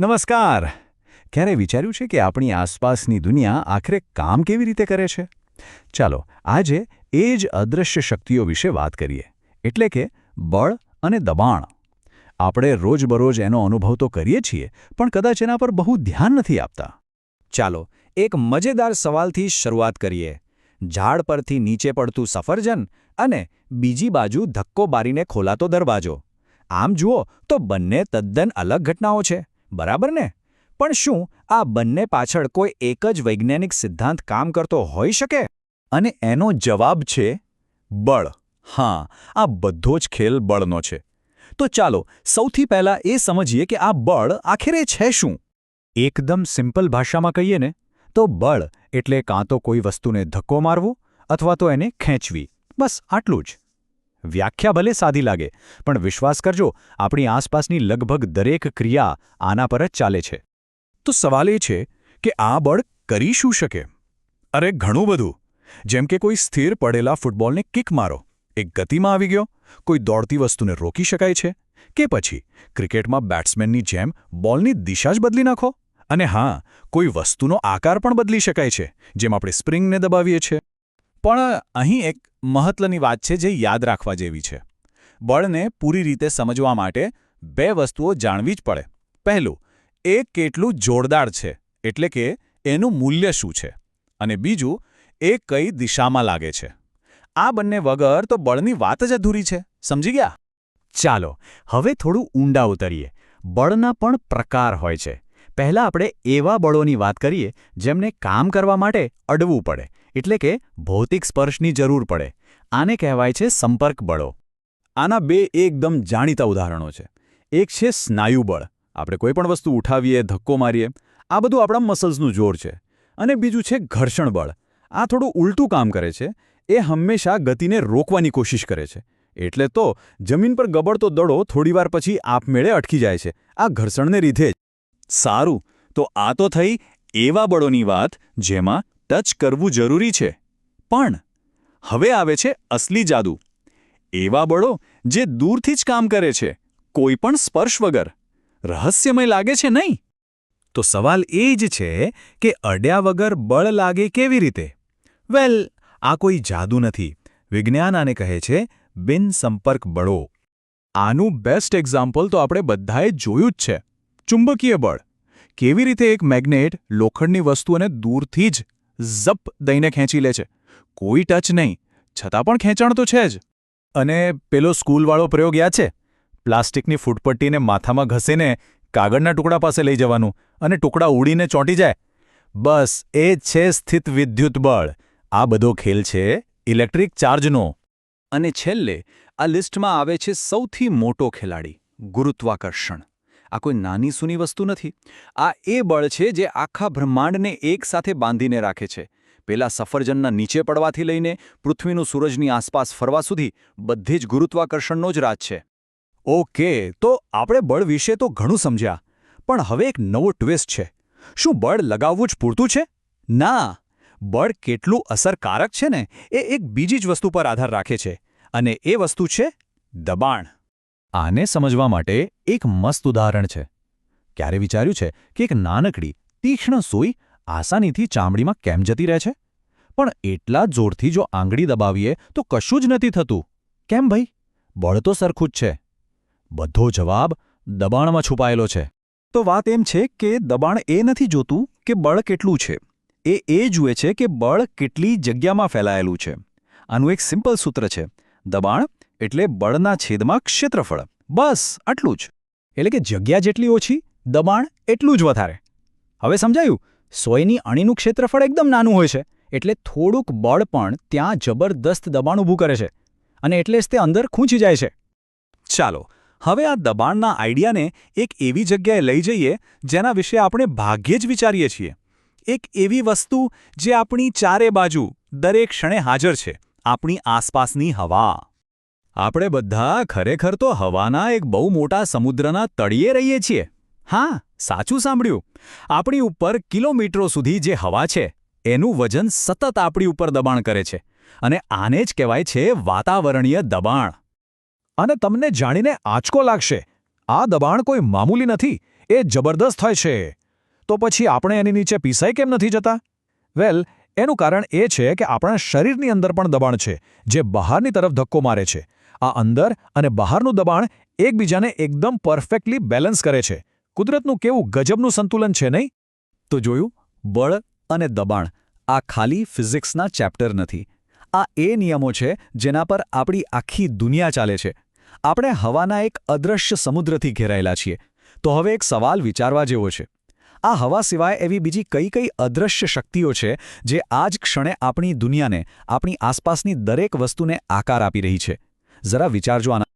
નમસ્કાર. ક્યારે વિચાર્યું છે કે આપણી આસપાસની દુનિયા આખરે કામ કેવી રીતે કરે છે? ચાલો, આજે એ જ અદૃશ્ય શક્તિઓ વિશે વાત કરીએ. એટલે કે બળ અને દબાણ. આપણે રોજબરોજ એનો અનુભવ તો કરીએ છીએ, પણ કદાચ એના પર બહુ ધ્યાન નથી આપતા. ચાલો, એક મજેદાર સવાલથી શરૂઆત કરીએ. ઝાડ પરથી નીચે પડતું સફરજન અને બીજી બાજુ ધક્કો બારીને ખોલાતો દરવાજો. આમ જુઓ તો બંને તદ્દન અલગ ઘટનાઓ છે. બરાબર ને? પણ શું આ બંને પાછળ કોઈ એક જ વૈજ્ઞાનિક સિદ્ધાંત કામ કરતો હોઈ શકે? અને એનો જવાબ છે બળ. હા, આ બધો જ ખેલ બળનો છે. તો ચાલો, સૌથી પહેલા એ સમજીએ કે આ બળ આખરે છે શું? એકદમ સિમ્પલ ભાષામાં કહીએ ને, તો બળ એટલે કાં તો કોઈ વસ્તુને ધક્કો મારવો અથવા તો એને ખેંચવી. બસ, આટલું જ. વ્યાખ્યા ભલે સાદી લાગે, પણ વિશ્વાસ કરજો, આપણી આસપાસની લગભગ દરેક ક્રિયા આના પર જ ચાલે છે. તો સવાલ એ છે કે આ બળ કરી શું શકે? અરે, ઘણું બધું. જેમ કે કોઈ સ્થિર પડેલા ફૂટબોલને કિક મારો. એક ગતિમાં આવી ગયો. કોઈ દોડતી વસ્તુને રોકી શકાય છે? કે પછી ક્રિકેટમાં બેટ્સમેનની જેમ બોલની દિશા જ બદલી નાખો? અને હા, કોઈ વસ્તુનો આકાર પણ બદલી શકાય છે, જેમ આપણે સ્પ્રિંગને દબાવીએ છીએ. પણ અહીં એક મહત્વની વાત છે જે યાદ રાખવા જેવી છે. બળને પૂરી રીતે સમજવા માટે બે વસ્તુઓ જાણવી જ પડે. પહેલું, એ કેટલું જોરદાર છે, એટલે કે એનું મૂલ્ય શું છે? અને બીજું, એ કઈ દિશામાં લાગે છે? આ બંને વગર તો બળની વાત જ અધૂરી છે. સમજી ગયા? ચાલો, હવે થોડું ઊંડા ઉતરીએ. બળના પણ પ્રકાર હોય છે. પહેલા આપણે એવા બળોની વાત કરીએ જેમને કામ કરવા માટે અડવું પડે. એટલે કે ભૌતિક સ્પર્શની જરૂર પડે. આને કહેવાય છે સંપર્ક બળો. આના બે એકદમ જાણીતા ઉદાહરણો છે. એક છે સ્નાયુ બળ. આપણે કોઈ પણ વસ્તુ ઉઠાવીએ, ધક્કો મારીએ, આ બધું આપણા મસલ્સનું જોર છે. અને બીજું છે ઘર્ષણ બળ. આ થોડું ઉલટું કામ કરે છે. એ હંમેશા ગતિને રોકવાની કોશિશ કરે છે. એટલે તો જમીન પર ગબડતો દડો થોડીવાર પછી આપમેળે અટકી જાય છે. આ ઘર્ષણને લીધે જ. સારું. તો આ તો થઈ એવા બળોની વાત જેમાં ટચ કરવું જરૂરી છે. પણ હવે આવે છે અસલી જાદુ. એવા બળો જે દૂરથી જ કામ કરે છે, કોઈ પણ સ્પર્શ વગર. રહસ્યમય લાગે છે નહીં? તો સવાલ એ જ છે કે અડ્યા વગર બળ લાગે કેવી રીતે? વેલ, આ કોઈ જાદુ નથી. વિજ્ઞાન આને કહે છે બિનસંપર્ક બળો. આનું બેસ્ટ એક્ઝામ્પલ તો આપણે બધાએ જોયું જ છે. ચુંબકીય બળ. કેવી રીતે એક મેગ્નેટ લોખંડની વસ્તુઓને દૂરથી જ ઝપ દઈને ખેંચી લે છે. કોઈ ટચ નહીં, છતાં પણ ખેંચાણ તો છે જ. અને પેલો સ્કૂલવાળો પ્રયોગ યાદ છે? પ્લાસ્ટિકની ફૂટપટ્ટીને માથામાં ઘસીને કાગળના ટુકડા પાસે લઈ જવાનું અને ટુકડા ઉડીને ચોંટી જાય. બસ, એ છે સ્થિત વિદ્યુત બળ. આ બધો ખેલ છે ઇલેક્ટ્રિક ચાર્જનો. અને છેલ્લે આ લિસ્ટમાં આવે છે સૌથી મોટો ખેલાડી, ગુરુત્વાકર્ષણ. આ કોઈ નાની સૂની વસ્તુ નથી. આ એ બળ છે જે આખા બ્રહ્માંડને એકસાથે બાંધીને રાખે છે. પેલા સફરજનના નીચે પડવાથી લઈને પૃથ્વીનું સૂરજની આસપાસ ફરવા સુધી બધી જ ગુરુત્વાકર્ષણનો જ રાજ છે. ઓકે, તો આપણે બળ વિશે તો ઘણું સમજ્યા. પણ હવે એક નવો ટ્વિસ્ટ છે. શું બળ લગાવવું જ પૂરતું છે? ના. બળ કેટલું અસરકારક છે ને, એ એક બીજી જ વસ્તુ પર આધાર રાખે છે. અને એ વસ્તુ છે દબાણ. આને સમજવા માટે એક મસ્ત ઉદાહરણ છે. ક્યારે વિચાર્યું છે કે એક નાનકડી, તીક્ષ્ણ સોઈ આસાનીથી ચામડીમાં કેમ જતી રહે છે? પણ એટલા જોરથી જો આંગળી દબાવીએ તો કશું જ નથી થતું. કેમ ભાઈ? બળ તો સરખું જ છે. બધો જવાબ દબાણમાં છુપાયેલો છે. તો વાત એમ છે કે દબાણ એ નથી જોતું કે બળ કેટલું છે. એ એ જુએ છે કે બળ કેટલી જગ્યામાં ફેલાયેલું છે. આનું એક સિમ્પલ સૂત્ર છે. દબાણ એટલે બળના છેદમાં ક્ષેત્રફળ. બસ, આટલું જ. એટલે કે જગ્યા જેટલી ઓછી, દબાણ એટલું જ વધારે. હવે સમજાયું? સોયની અણીનું ક્ષેત્રફળ એકદમ નાનું હોય છે. એટલે થોડુંક બળ પણ ત્યાં જબરદસ્ત દબાણ ઊભું કરે છે. અને એટલે જ તે અંદર ખૂંચી જાય છે. ચાલો, હવે આ દબાણના આઈડિયાને એક એવી જગ્યાએ લઈ જઈએ જેના વિશે આપણે ભાગ્યે જ વિચારીએ છીએ. એક એવી વસ્તુ જે આપણી ચારે બાજુ દરેક ક્ષણે હાજર છે. આપણી આસપાસની હવા. આપણે બધા ખરેખર તો હવાના એક બહુ મોટા સમુદ્રના તળિયે રહીએ છીએ. હા, સાચું સાંભળ્યું. આપણી ઉપર કિલોમીટરો સુધી જે હવા છે, એનું વજન સતત આપણી ઉપર દબાણ કરે છે. અને આને જ કહેવાય છે વાતાવરણીય દબાણ. અને તમને જાણીને આંચકો લાગશે. આ દબાણ કોઈ મામૂલી નથી, એ જબરદસ્ત હોય છે. તો પછી આપણે એની નીચે પીસાઈ કેમ નથી જતા? વેલ, એનું કારણ એ છે કે આપણા શરીરની અંદર પણ દબાણ છે, જે બહારની તરફ ધક્કો મારે છે. આ અંદર અને બહારનું દબાણ એકબીજાને એકદમ પરફેક્ટલી બેલેન્સ કરે છે. કુદરતનું કેવું ગજબનું સંતુલન છે નહીં? તો જોયું, બળ અને દબાણ આ ખાલી ફિઝિક્સના ચેપ્ટર નથી. આ એ નિયમો છે જેના પર આપણી આખી દુનિયા ચાલે છે. આપણે હવાના એક અદૃશ્ય સમુદ્રથી ઘેરાયેલા છીએ. તો હવે એક સવાલ વિચારવા જેવો છે. આ હવા સિવાય એવી બીજી કઈ કઈ અદૃશ્ય શક્તિઓ છે જે આ જ ક્ષણે આપણી દુનિયાને, આપણી આસપાસની દરેક વસ્તુને આકાર આપી રહી છે? જરા વિચારજો આના